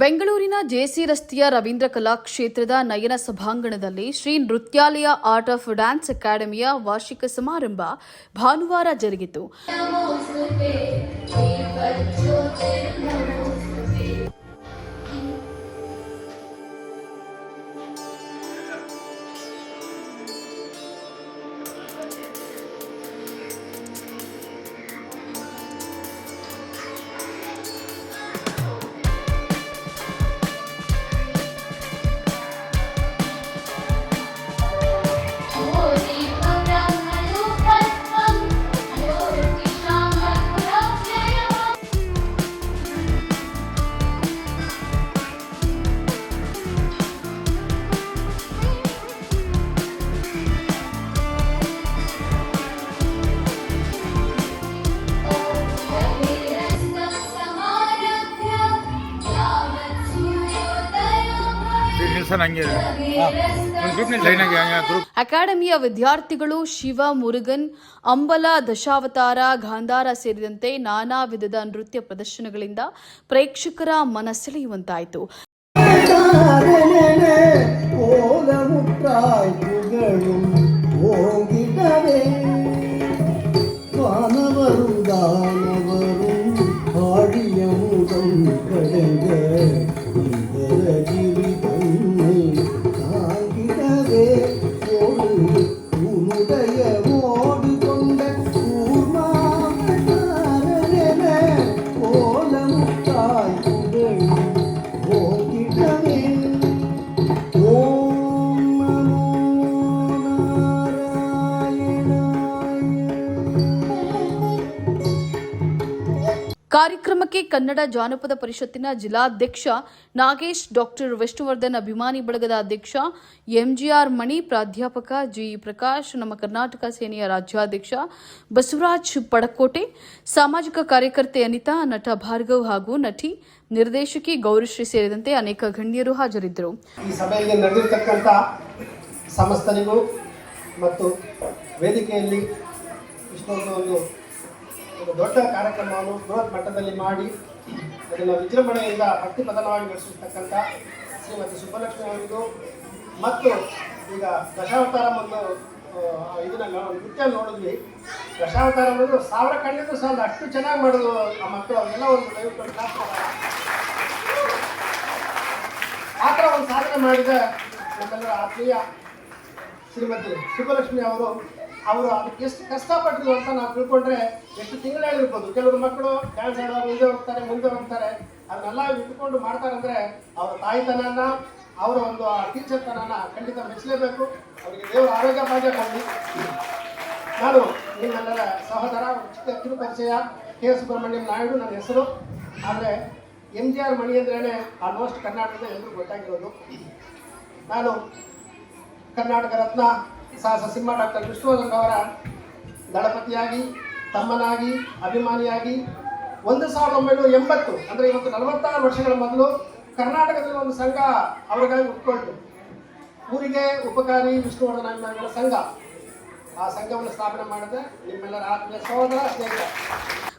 ಬೆಂಗಳೂರಿನ ಜೆಸಿ ರಸ್ತೆಯ ರವೀಂದ್ರ ಕಲಾ ಕ್ಷೇತ್ರದ ನಯನ ಸಭಾಂಗಣದಲ್ಲಿ Shri Nrityalaya art of dance ಅಕಾಡೆಮಿಯ ವಾರ್ಷಿಕ ಸಮಾರಂಭ ಭಾನುವಾರ ಜರುಗಿತು. ಅಕಾಡೆಮಿಯ ವಿದ್ಯಾರ್ಥಿಗಳು ಶಿವ ಮುರುಗನ್ ಅಂಬಲ ದಶಾವತಾರ ಗಾಂಧಾರ ಸೇರಿದಂತೆ ನಾನಾ ವಿಧದ ನೃತ್ಯ ಪ್ರದರ್ಶನಗಳಿಂದ ಪ್ರೇಕ್ಷಕರ ಮನಸೆಳೆಯುವಂತಾಯಿತು. ಓದ ಕಾರ್ಯಕ್ರಮಕ್ಕೆ ಕನ್ನಡ ಜಾನಪದ ಪರಿಷತ್ತಿನ ಜಿಲ್ಲಾಧ್ಯಕ್ಷ ನಾಗೇಶ್, ಡಾಕ್ಟರ್ ವಿಷ್ಣುವರ್ಧನ್ ಅಭಿಮಾನಿ ಬಳಗದ ಅಧ್ಯಕ್ಷ ಎಂಜಿಆರ್ ಮಣಿ, ಪ್ರಾಧ್ಯಾಪಕ ಜಿ ಪ್ರಕಾಶ್ ನಮ್ಮ ಕರ್ನಾಟಕ ಸೇನೆಯ ರಾಜ್ಯಾಧ್ಯಕ್ಷ ಬಸವರಾಜ್ ಪಡಕೋಟೆ, ಸಾಮಾಜಿಕ ಕಾರ್ಯಕರ್ತೆ ಅನಿತಾ, ನಟ ಭಾರ್ಗವ್ ಹಾಗೂ ನಟಿ ನಿರ್ದೇಶಕಿ ಗೌರಿಶ್ರೀ ಸೇರಿದಂತೆ ಅನೇಕ ಗಣ್ಯರು ಹಾಜರಿದ್ದರು. ಈ ಸಭೆಗೆ ನಡೆದಿರತಕ್ಕಂಥ ಸಮಸ್ತರಿಗೂ ಮತ್ತು ವೇದಿಕೆಯಲ್ಲಿ ಇಷ್ಟೊಂದು ಒಂದು ಒಂದು ದೊಡ್ಡ ಕಾರ್ಯಕ್ರಮವನ್ನು ಬೃಹತ್ ಮಟ್ಟದಲ್ಲಿ ಮಾಡಿ ಅದನ್ನು ವಿಜೃಂಭಣೆಯಿಂದ ಭಕ್ತಿಪದನವಾಗಿ ನಡೆಸಿರ್ತಕ್ಕಂಥ ಶ್ರೀಮತಿ ಸುಬ್ಬಲಕ್ಷ್ಮಿ ಅವರಿಗೂ, ಮತ್ತು ಈಗ ದಶಾವತಾರ ಮತ್ತು ಇದನ್ನ ನೃತ್ಯ ನೋಡಿದ್ವಿ ದಶಾವತಾರ ಅನ್ನೋದು ಸಾವಿರ ಕಣ್ಣಿದ್ರು ಸಾಲ ಅಷ್ಟು ಚೆನ್ನಾಗಿ ಮಾಡೋದು ಆ ಮಕ್ಕಳು ಅವರೆಲ್ಲ ಒಂದು ದಯವಿಟ್ಟು. ಆ ಥರ ಒಂದು ಸಾಧನೆ ಮಾಡಿದ ನಮ್ಮೆಲ್ಲರ ಆತ್ಮೀಯ ಶ್ರೀಮತಿ ಸುಬ್ಬಲಕ್ಷ್ಮಿ ಅವರು ಅವರು ಅದಕ್ಕೆ ಎಷ್ಟು ಕಷ್ಟಪಟ್ಟರು ಅಂತ ನಾವು ತಿಳ್ಕೊಂಡ್ರೆ ಎಷ್ಟು ತಿಂಗಳಿರ್ಬೋದು ಕೆಲವರು ಮಕ್ಕಳು ಡ್ಯಾನ್ಸ್ ಆಡೋರು ಮುಂದೆ ಹೋಗ್ತಾರೆ ಮುಂದೆ ಹೋಗ್ತಾರೆ. ಅದನ್ನೆಲ್ಲ ಇಟ್ಕೊಂಡು ಮಾಡ್ತಾರಂದ್ರೆ ಅವರ ತಾಯಿತನನ, ಅವರ ಒಂದು ಟೀಚರ್ ತನನ ಖಂಡಿತ ಮೆಚ್ಚಲೇಬೇಕು. ಅವರಿಗೆ ದೇವರ ಆರೋಗ್ಯ ಭಾಗ್ಯ ಕೊಡಲಿ ನಾನು ನಿಮ್ಮೆಲ್ಲರ ಸಹೋದರ ಕಿರು ಪರಿಚಯ ಕೆ ಸುಬ್ರಹ್ಮಣ್ಯಂ ನಾಯ್ಡು ನನ್ನ ಹೆಸರು. ಆದರೆ ಎಂ ಜಿ ಆರ್ ಮಣಿ ಅಂದ್ರೇ ಆಲ್ಮೋಸ್ಟ್ ಕರ್ನಾಟಕದ ಎಲ್ಲರೂ ಗೊತ್ತಾಗಿರೋದು. ನಾನು ಕರ್ನಾಟಕ ರತ್ನ ಸಾಹಸ ಸಿಂಹ ಡಾಕ್ಟರ್ ವಿಷ್ಣುವರ್ಧನ್ ಅವರ ದಳಪತಿಯಾಗಿ, ತಮ್ಮನಾಗಿ, ಅಭಿಮಾನಿಯಾಗಿ ಒಂದು ಸಾವಿರದ ಒಂಬೈನೂರ ಎಂಬತ್ತು, ಅಂದರೆ ಇವತ್ತು ನಲವತ್ತಾರು ವರ್ಷಗಳ ಮೊದಲು ಕರ್ನಾಟಕದಲ್ಲಿ ಒಂದು ಸಂಘ ಅವರಿಗಾಗಿ ಉಟ್ಕೊಳ್ತು ಊರಿಗೆ ಉಪಕಾರಿ ವಿಷ್ಣುವರ್ಧನ ಅಭಿಮಾನಿಗಳ ಸಂಘ. ಆ ಸಂಘವನ್ನು ಸ್ಥಾಪನೆ ಮಾಡಿದೆ ನಿಮ್ಮೆಲ್ಲರ ಆತ್ಮೀಯ ಸಹೋದರ ಸ್ನೇಹಿತ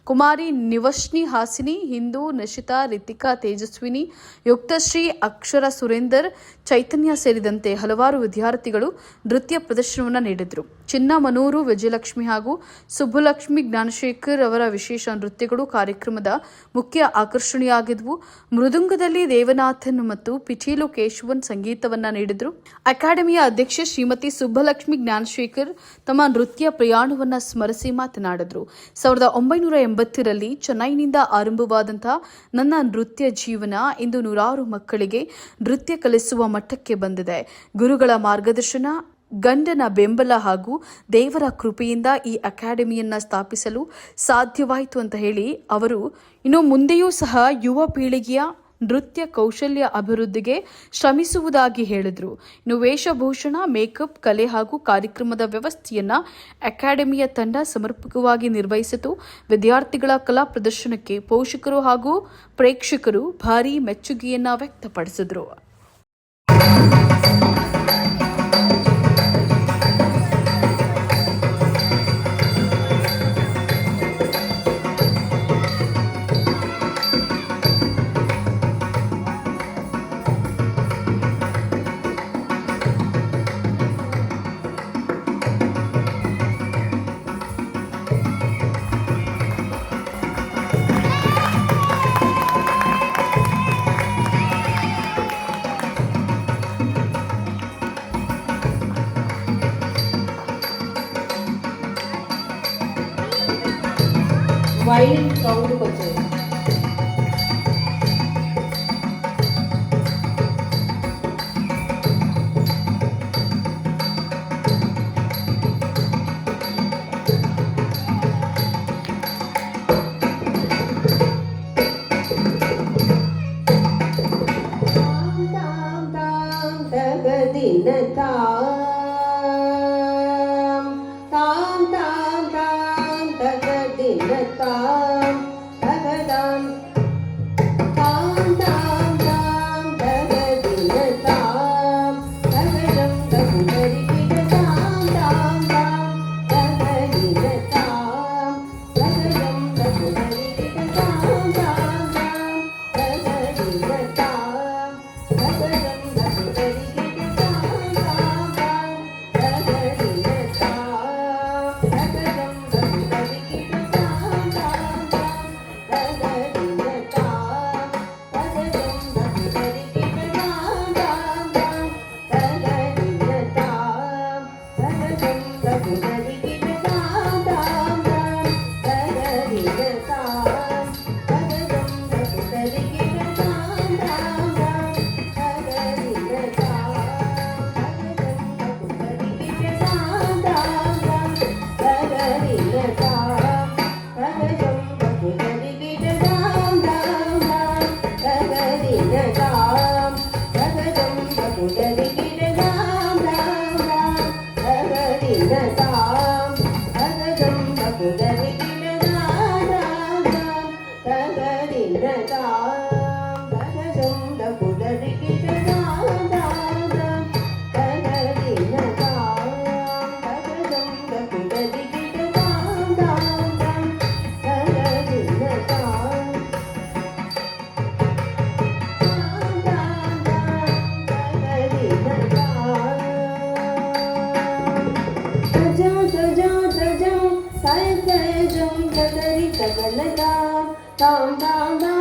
ಕುಮಾರಿ ನಿವಶ್ನಿ ಹಾಸಿನಿ, ಹಿಂದೂ ನಶಿತಾ, ರಿತಿಕಾ ತೇಜಸ್ವಿನಿ ಯುಕ್ತಶ್ರೀ ಅಕ್ಷರ ಸುರೇಂದರ್, ಚೈತನ್ಯ ಸೇರಿದಂತೆ ಹಲವಾರು ವಿದ್ಯಾರ್ಥಿಗಳು ನೃತ್ಯ ಪ್ರದರ್ಶನವನ್ನು ನೀಡಿದರು. ಚಿನ್ನ ಮನೂರು ವಿಜಯಲಕ್ಷ್ಮಿ ಹಾಗೂ ಸುಬ್ಬುಲಕ್ಷ್ಮಿ ಜ್ಞಾನಶೇಖರ್ ಅವರ ವಿಶೇಷ ನೃತ್ಯಗಳು ಕಾರ್ಯಕ್ರಮದ ಮುಖ್ಯ ಆಕರ್ಷಣೆಯಾಗಿದ್ವು. ಮೃದುಂಗದಲ್ಲಿ ದೇವನಾಥನ್ ಮತ್ತು ಪಿಟೀಲು ಕೇಶವನ್ ಸಂಗೀತವನ್ನ ನೀಡಿದರು. ಅಕಾಡೆಮಿಯ ಅಧ್ಯಕ್ಷೆ ಶ್ರೀಮತಿ ಸುಬ್ಬಲಕ್ಷ್ಮಿ ಜ್ಞಾನಶೇಖರ್ ತಮ್ಮ ನೃತ್ಯ ಪ್ರಯಾಣವನ್ನ ಸ್ಮರಿಸಿ ಮಾತನಾಡಿದರು. ಸಾವಿರದ ಒಂಬೈನೂರ ಎಂಬತ್ತರಲ್ಲಿ ಚೆನ್ನೈನಿಂದ ಆರಂಭವಾದಂತಹ ನನ್ನ ನೃತ್ಯ ಜೀವನ ಇಂದು ನೂರಾರು ಮಕ್ಕಳಿಗೆ ನೃತ್ಯ ಕಲಿಸುವ ಮಟ್ಟಕ್ಕೆ ಬಂದಿದೆ. ಗುರುಗಳ ಮಾರ್ಗದರ್ಶನ, ಗಂಡನ ಬೆಂಬಲ ಹಾಗೂ ದೇವರ ಕೃಪೆಯಿಂದ ಈ ಅಕಾಡೆಮಿಯನ್ನು ಸ್ಥಾಪಿಸಲು ಸಾಧ್ಯವಾಯಿತು ಅಂತ ಹೇಳಿ ಅವರು ಇನ್ನು ಮುಂದೆಯೂ ಸಹ ಯುವ ಪೀಳಿಗೆಯ ನೃತ್ಯ ಕೌಶಲ್ಯ ಅಭಿವೃದ್ಧಿಗೆ ಶ್ರಮಿಸುವುದಾಗಿ ಹೇಳಿದರು. ಇನ್ನು ವೇಷಭೂಷಣ, ಮೇಕಪ್, ಕಲೆ ಹಾಗೂ ಕಾರ್ಯಕ್ರಮದ ವ್ಯವಸ್ಥೆಯನ್ನು ಅಕಾಡೆಮಿಯ ತಂಡ ಸಮರ್ಪಕವಾಗಿ ನಿರ್ವಹಿಸಿತು. ವಿದ್ಯಾರ್ಥಿಗಳ ಕಲಾ ಪ್ರದರ್ಶನಕ್ಕೆ ಪೋಷಕರು ಹಾಗೂ ಪ್ರೇಕ್ಷಕರು ಭಾರೀ ಮೆಚ್ಚುಗೆಯನ್ನು ವ್ಯಕ್ತಪಡಿಸಿದರು. పైన రౌండ్కి వచ్చేది ता 当当当